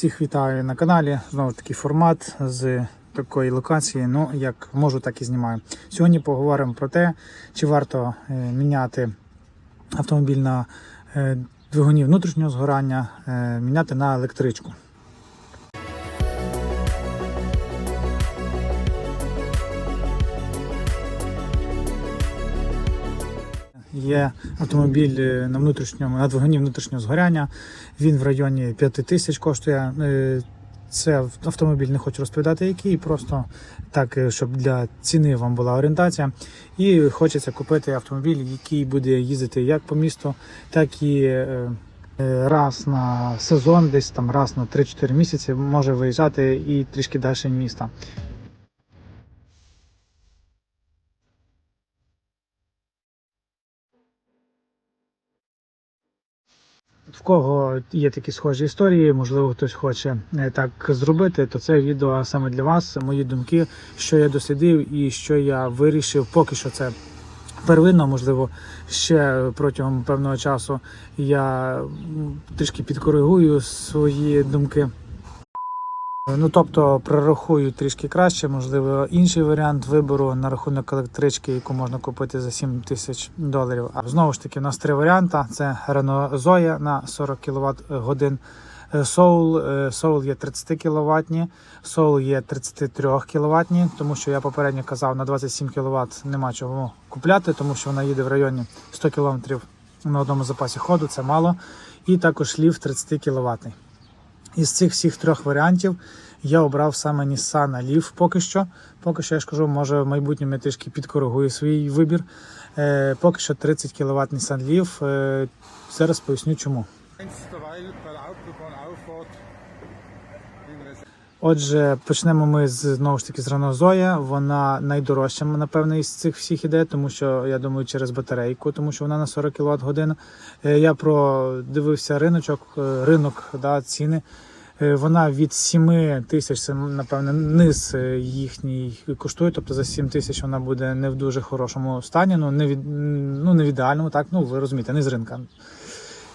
Всіх вітаю на каналі. Знову такий формат з такої локації. Ну, як можу, так і знімаю. Сьогодні поговоримо про те, чи варто е, міняти автомобіль на е, двигуні внутрішнього згорання, е, міняти на електричку. Є автомобіль е, на внутрішньому на двигуні внутрішнього згоряння. Він в районі 5 тисяч коштує. Е, Це автомобіль, не хочу розповідати, який, просто так, е, щоб для ціни вам була орієнтація. І хочеться купити автомобіль, який буде їздити як по місту, так і раз на сезон, десь там раз на 3-4 місяці може виїжджати і трішки далі міста. В кого є такі схожі історії, можливо, хтось хоче е, так зробити, то це відео саме для вас, мої думки, що я дослідив і що я вирішив. Поки що це первинно, можливо, ще протягом певного часу я трішки підкоригую свої думки. Ну, тобто прорахую трішки краще, можливо, інший варіант вибору на рахунок електрички, яку можна купити за 7 тисяч доларів. А знову ж таки, у нас три варіанти: це Renault Zoe на 40 кВт годин. е, Soul, е, Soul є 30 кВт, Soul є 33 кВт, тому що я попередньо казав, на 27 кВт нема чого купляти, тому що вона їде в районі 100 км на одному запасі ходу, це мало. І також лів 30 кВт. Із цих всіх трьох варіантів я обрав саме Nissan Leaf поки що. Поки що я ж кажу, може в майбутньому я трішки підкоригую свій вибір. Е, поки що 30 кВт Nissan Leaf. Е, зараз поясню чому. Отже, почнемо ми з знову ж таки з Zoe. Вона найдорожча, напевно, із цих всіх іде, тому що я думаю, через батарейку, тому що вона на 40 кВт годин. Е, Я продивився риночок, е, ринок, да, ціни. Е, Вона від 7 тисяч, це напевне низ їхній коштує. Тобто за 7 тисяч вона буде не в дуже хорошому стані. Ну не від ну не в ідеальному, так ну ви розумієте, не з ринка.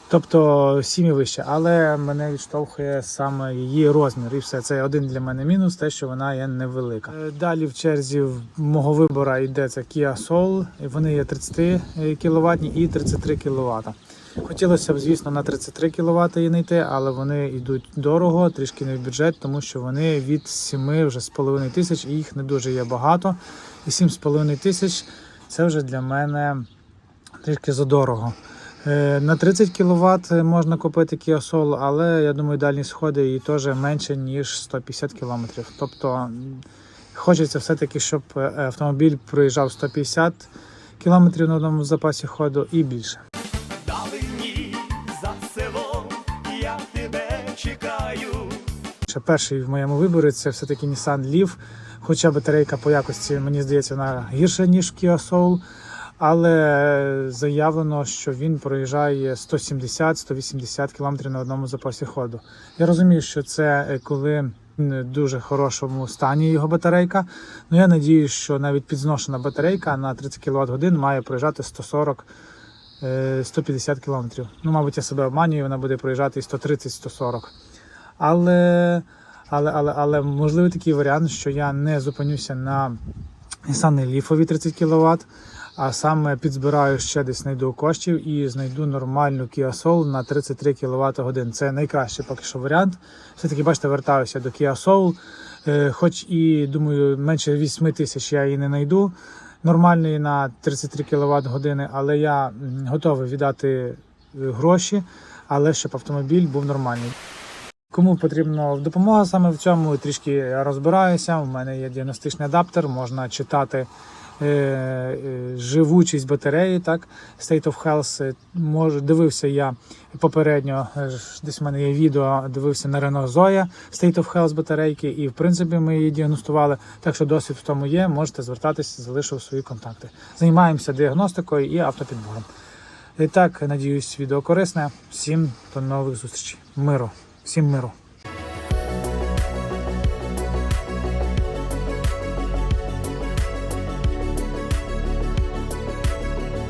Тобто сім і вище, але мене відштовхує саме її розмір, і все це один для мене мінус, те, що вона є невелика. Е, Далі в черзі мого вибору йде це Kia Soul. Вони є 30 кВт і 33 кВт. Хотілося б, звісно, на 33 кВт і не йти, але вони йдуть дорого, трішки не в бюджет, тому що вони від 7 вже з половиною тисяч, і їх не дуже є багато. І 7,5 тисяч це вже для мене трішки задорого. Е, На 30 кВт можна купити Kia Soul, але я думаю, дальні сходи і теж менше, ніж 150 км. Тобто хочеться все-таки, щоб е, автомобіль проїжджав 150 км на одному запасі ходу і більше. Далині за селом я тебе чекаю. Ще перший в моєму виборі це все-таки Nissan Leaf. Хоча батарейка по якості, мені здається, вона гірша, ніж Kia Soul. Але заявлено, що він проїжджає 170-180 км на одному запасі ходу. Я розумію, що це е, коли в дуже хорошому стані його батарейка. Ну я надію, що навіть підзношена батарейка на 30 кВт годин має проїжджати 140 е, 150 км. Ну, мабуть, я себе обманюю, вона буде проїжджати і 130-140. Але, але, але, але можливий такий варіант, що я не зупинюся на Nissan Leaf 30 кВт, а саме підзбираю ще десь знайду коштів і знайду нормальну Kia Soul на 33 кВт годин. Це найкращий поки що варіант. Все-таки, бачите, вертаюся до Kia Soul. Е, Хоч і думаю, менше 8 тисяч я її не знайду нормальної на 33 кВт години, але я готовий віддати е, гроші, але щоб автомобіль був нормальний. Кому потрібна допомога саме в цьому, трішки розбираюся. У мене є діагностичний адаптер, можна читати живучість батареї, так, State of Health. Е, Може, дивився я попередньо, е, десь в мене є відео, дивився на Renault Zoe State of Health батарейки, і в принципі ми її діагностували. Так що досвід в тому є, можете звертатися, залишив свої контакти. Займаємося діагностикою і автопідбором. І так, надіюсь, відео корисне. Всім до нових зустрічей. Миру. Всім миру.